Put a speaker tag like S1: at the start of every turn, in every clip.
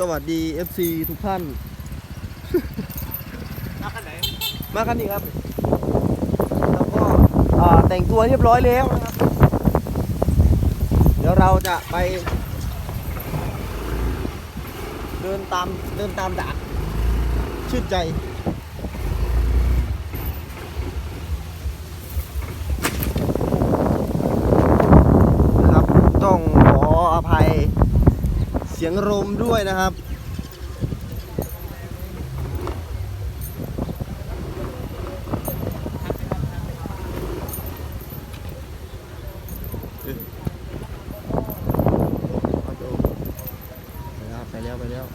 S1: สวัสดี FC ทุกท่าน
S2: มาคันไหน
S1: มาคันนี้ครับ แล้วก็แต่งตัวเรียบร้อยแล้วนะครับ เดี๋ยวเราจะไป เดินตามเดินตามด่านชื่นใจ นะครับ ต้องขออภัยเสียงลมด้วยนะครับ ไปแล้วไปแล้วไปแล้ว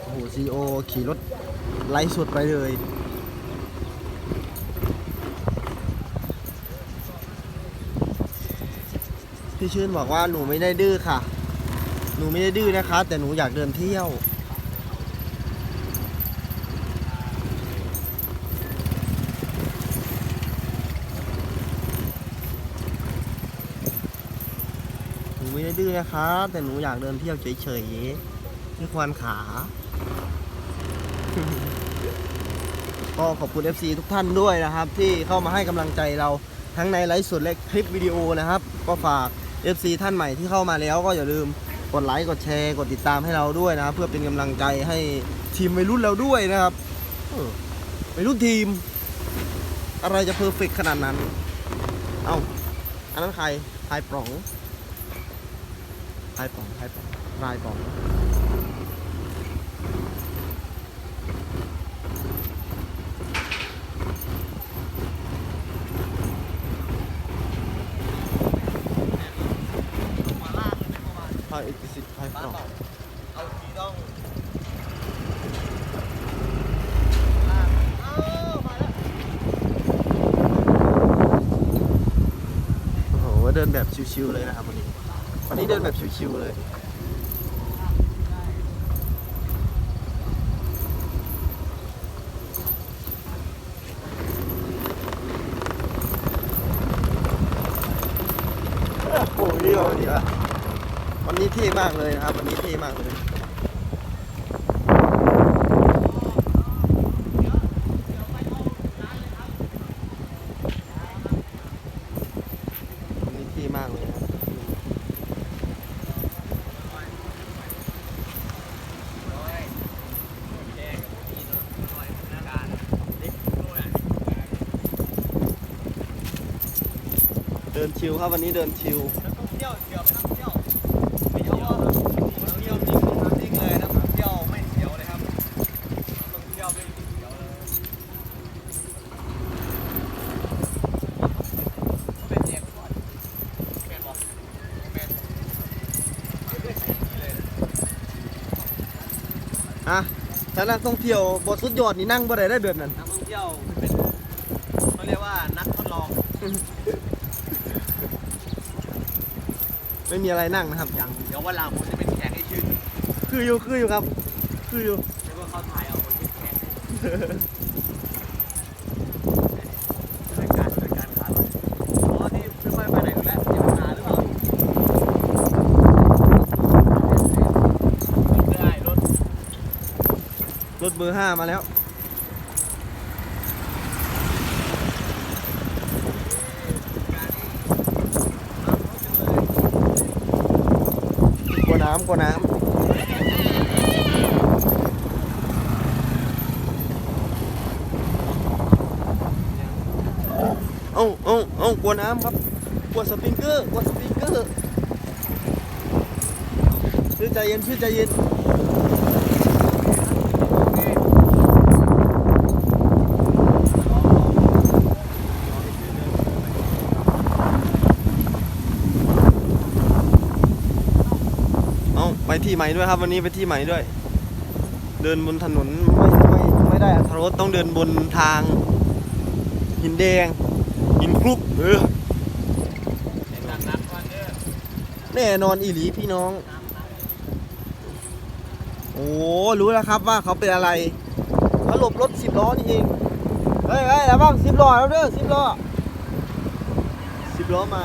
S1: โอ้โหซีโอ ขี่รถไล่สุดไปเลยพี่ชื่นบอกว่าหนูไม่ได้ดื้อค่ะ หนูไม่ได้ดื้อนะคะ แต่หนูอยากเดินเที่ยวหนูไม่ได้ดื้อนะคะ แต่หนูอยากเดินเที่ยวเฉยๆที่ควานขา ก็ขอบคุณ FC ทุกท่านด้วยนะครับ ที่เข้ามาให้กำลังใจเราทั้งในไลฟ์สดและคลิปวิดีโอนะครับ ก็ฝาก FC ท่านใหม่ที่เข้ามาแล้วก็อย่าลืมกดไลค์กดแชร์กดติดตามให้เราด้วยนะครับ เพื่อเป็นกำลังใจให้ทีมวัยรุ่นเราด้วยนะครับเออวัยรุ่นทีม อะไรจะเพอร์เฟกขนาดนั้น เอ้าอันนั้นใครพายป๋องพายป๋องพายป๋องพายป๋องพายเอกสิทธิ์พายป๋อง
S2: เอาทีต้อง
S1: โอ้โหเดิ นแบบชิวๆเลยนะครับวันนี้วันนี้เดินแบบชิวๆเลยโอ้ยวันนี้วันนี้เท่มากเลยนะครับวันนี้เท่มากเลย วันนี้เท่มากเลยนะครับ เดินชิวครับวันนี้เดินชิว
S2: ต้องเที่ยวเที่ยวไม่ต้องเที่ยวไม่เที่ยวต้องเที่ยวจริงนะครับจริงเลยนะเที่ยวไม่เที่ยวเลยครับต้องเที่ยวไม่เที่ยวเลยเป็นเสียงก่อนเป็นบอกเป็น
S1: อะถ้านักท่องเที่ยวบทสุดยอดนี่นั่งบ่ได้ได้แบบนั้น
S2: นักท่องเที่ยวเป็นเขาเรียกว่านักทดลอง
S1: ไม่มีอะไรนั่งนะครับ
S2: อย่างเดี๋ยววันหลังผมจะเป็นแขกให้ชื่น
S1: คืออยู่คืออยู่ครับ คืออยู่
S2: เรียกว่าเขาถ่ายเอาคนที่แขกรายการรายการขาลอยอ๋อที่ไม่ค่อยไปไหนอยู่แล้วอย่าไปหาหรือเปล่ารถได้รถ
S1: รถเบอร์ห้ามาแล้ว กลัว น้ำกลัวน้ำ เอ้าเอ้าเอ้ากลัวน้ำครับ กลัวสปริงเกอร์ กลัวสปริงเกอร์ชื่อใจเย็นชื่อใจเย็น เอาไป ที่ใหม่ด้วยครับ วันนี้ไปที่ใหม่ด้วย เดินบนถนนไม่ไม่ไม่ได้อัตรถต้องเดินบนทาง หินแดง หินคลุกเออ
S2: หนักนักวันเด้อ
S1: แน่นอนอีหลีพี่น้อง โอ้รู้แล้วครับว่าเขาเป็นอะไรเขาหลบรถสิบล้อนี่เองเฮ้ยเฮ้ยแล้วบ้างสิบล้อแล้วเด้อสิบล้อสิบล้อมา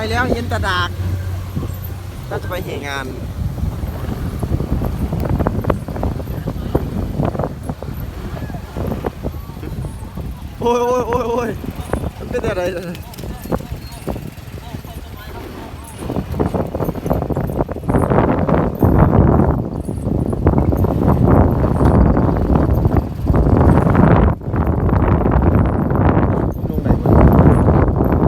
S1: ไปแล้วเห็นตะดากน่าจะไปเหตุงานโอ้ยโอ้ยโอ้ยโอ้ยมันเป็นอะไรเนี่ยลงไหนวะ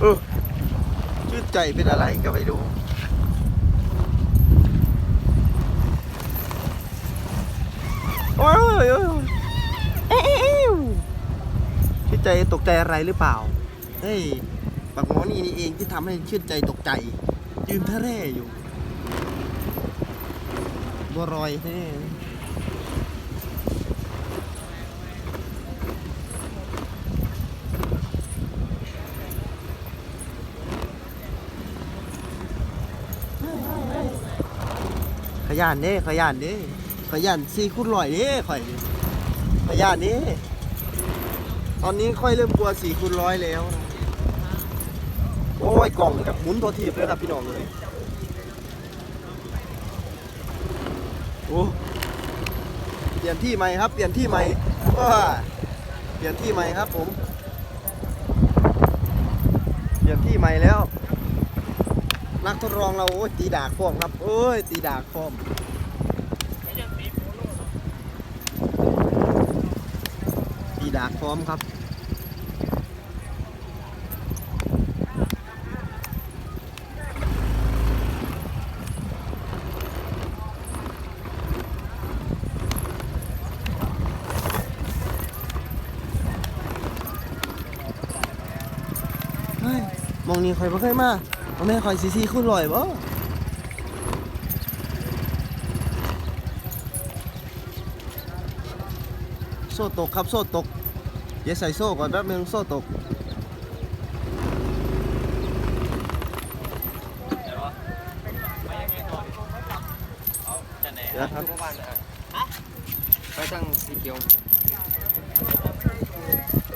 S1: เออชื่น ใจเป็นอะไรก็ไม่รู้โอ้ยโอ้ยโอ้ยเอ๊ะเอ๊ะเอ๊ะชื่นใจตกใจอะไรหรือเปล่า เฮ้ยปักหมอนี่นี่เองที่ทำให้ชื่นใจตกใจ ยืนทะเลอยู่บัวรอยแท้ ขยันเด้ขยันเด้ขยันสี่คูณร้อยเด้ข่อยขยันเด้ตอนนี้ค่อยเริ่มกลัวสี่คูณร้อยแล้วนะโอ้ยกล่องกับหมุนตัวทีบเลยครับพี่น้องเลยโอ้เปลี่ยนที่ใหม่ครับ เปลี่ยนที่ใหม่เปลี่ยนที่ใหม่ครับผม เปลี่ยนที่ใหม่แล้ว นักทดลองเราโอ้ยตีดากพร้อมครับโอ้ยตีดากพร้อมตีดากพร้อมครับเฮ้ยมองนี่คอยบ่เคยมาเอา แม่คอยซีซีคุณลอยบ่โซ่ตกครับโซ่ตกเดี๋ยวใส่โซ่ก่อนแป๊บนึงโซ่ตก
S2: ไปยังไงต่อเอาจะไหน
S1: เดี๋ยวครับ
S2: ไปทางสีเขียว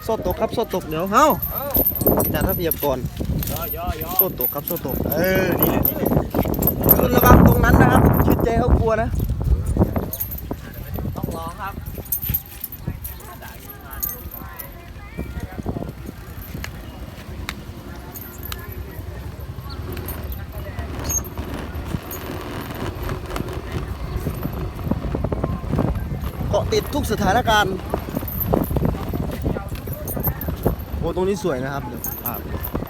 S1: โซ่ตกครับโซ่ตกเดี๋ยวเฮ้าจัดระเบียบก่อน
S2: ย่อย่อย่อ
S1: โซ่ตกครับโซ่ตกเออนี่แหละนี่แหละคุณระวังตรงนั้นนะครับชื่นใจเขากลัวนะ
S2: ต้องลองครับ
S1: เกาะติดทุกสถานการณ์โอ้ตรงนี้สวยนะครับเดี๋ยวภาพตรง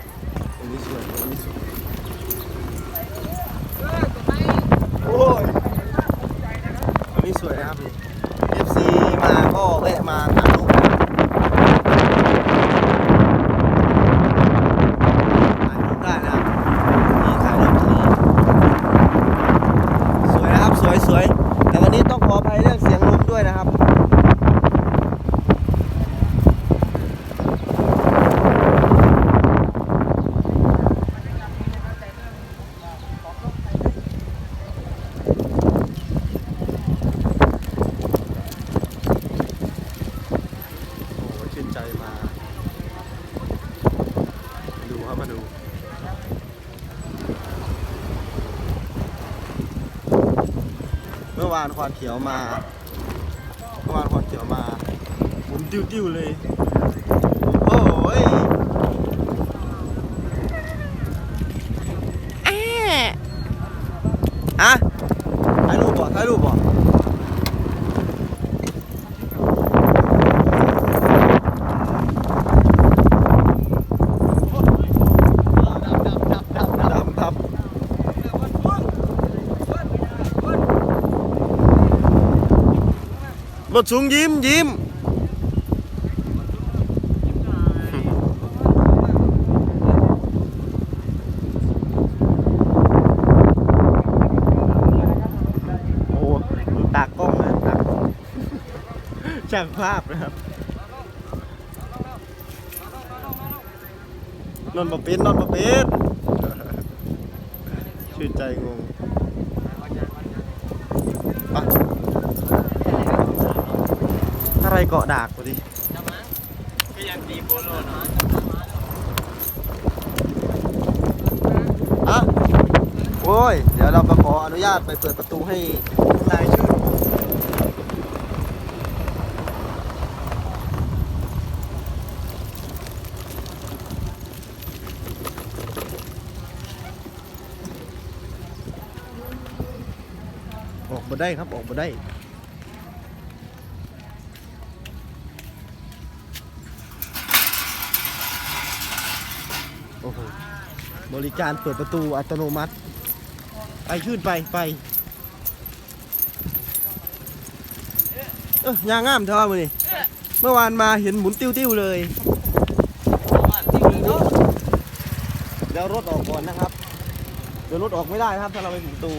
S1: นี้สวยตรงนี้สวยโอ้ยตรงนี้สวยนะครับพี่ FC มาก็แวะมาถ่ายรูปถ่ายรูปได้นะครับนี่ถ่ายรูปที่นี่สวยนะครับ สวยสวยแต่วันนี้ต้องขออภัยเรื่องเสียงลมด้วยนะครับ โอ้ชื่นใจมา ดูครับมาดู เมื่อ วานควานเขียวมาเมื่อวานควานเขียวมาหมุนติ้วๆเลย โอ้ยแอะฮะถ่ายรูปบ่ถ่ายรูปบ่ ดำครับ รถสูงยิ้มยิ้มโอ้ตากล้องนะตากล้องช่างภาพนะครับนอนบะเป็ดนอนบะเป็ดชื่นใจงงไปอะไร เกาะดากพอดี
S2: ก็ยังตีโบโลเนาะ
S1: อะโอ้ย เดี๋ยวเรามาขออนุญาตไปเปิดประตูให้นายชื่นออกมาได้ครับ ออกมาได้ บริการเปิดประตูอัตโนมัติ ไปชื่นไปไป เออยางงามเท่ามือนี่เมื่อวานมาเห็นหมุนติ้วๆเลยเดี๋ยวรถออกก่อนนะครับ เดี๋ยวรถออกไม่ได้นะครับถ้าเราไม่ปิดประตู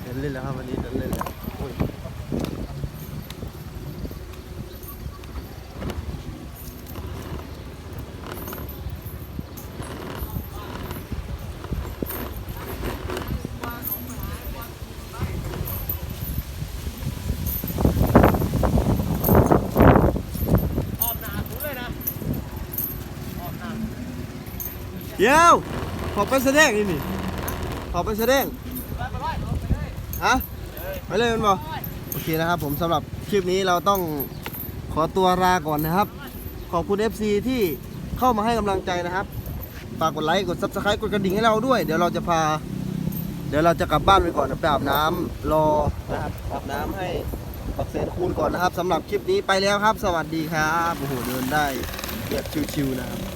S1: เดินเล่นแล้วครับวันนี้เดินเล่นแล้วโอ้ย เดี๋ยวขอไปแสดงนี่นี่ขอไปแสดงฮะไปเลยมันบอกโอเคนะครับผมสำหรับคลิปนี้เราต้องขอตัวลาก่อนนะครับ ขอบคุณ FC ที่เข้ามาให้กำลังใจนะครับฝากกดไลค์กด Subscribe กดกระดิ่งให้เราด้วย เดี๋ยวเราจะพา เดี๋ยวเราจะกลับบ้านไปก่อนนะไปอาบน้ำรอนะครับอาบน้ำให้ปักเศษคูณก่อนนะครับสำหรับคลิปนี้ไปแล้วครับ สวัสดีครับโอ้โหเดินได้แบบชิวๆนะครับ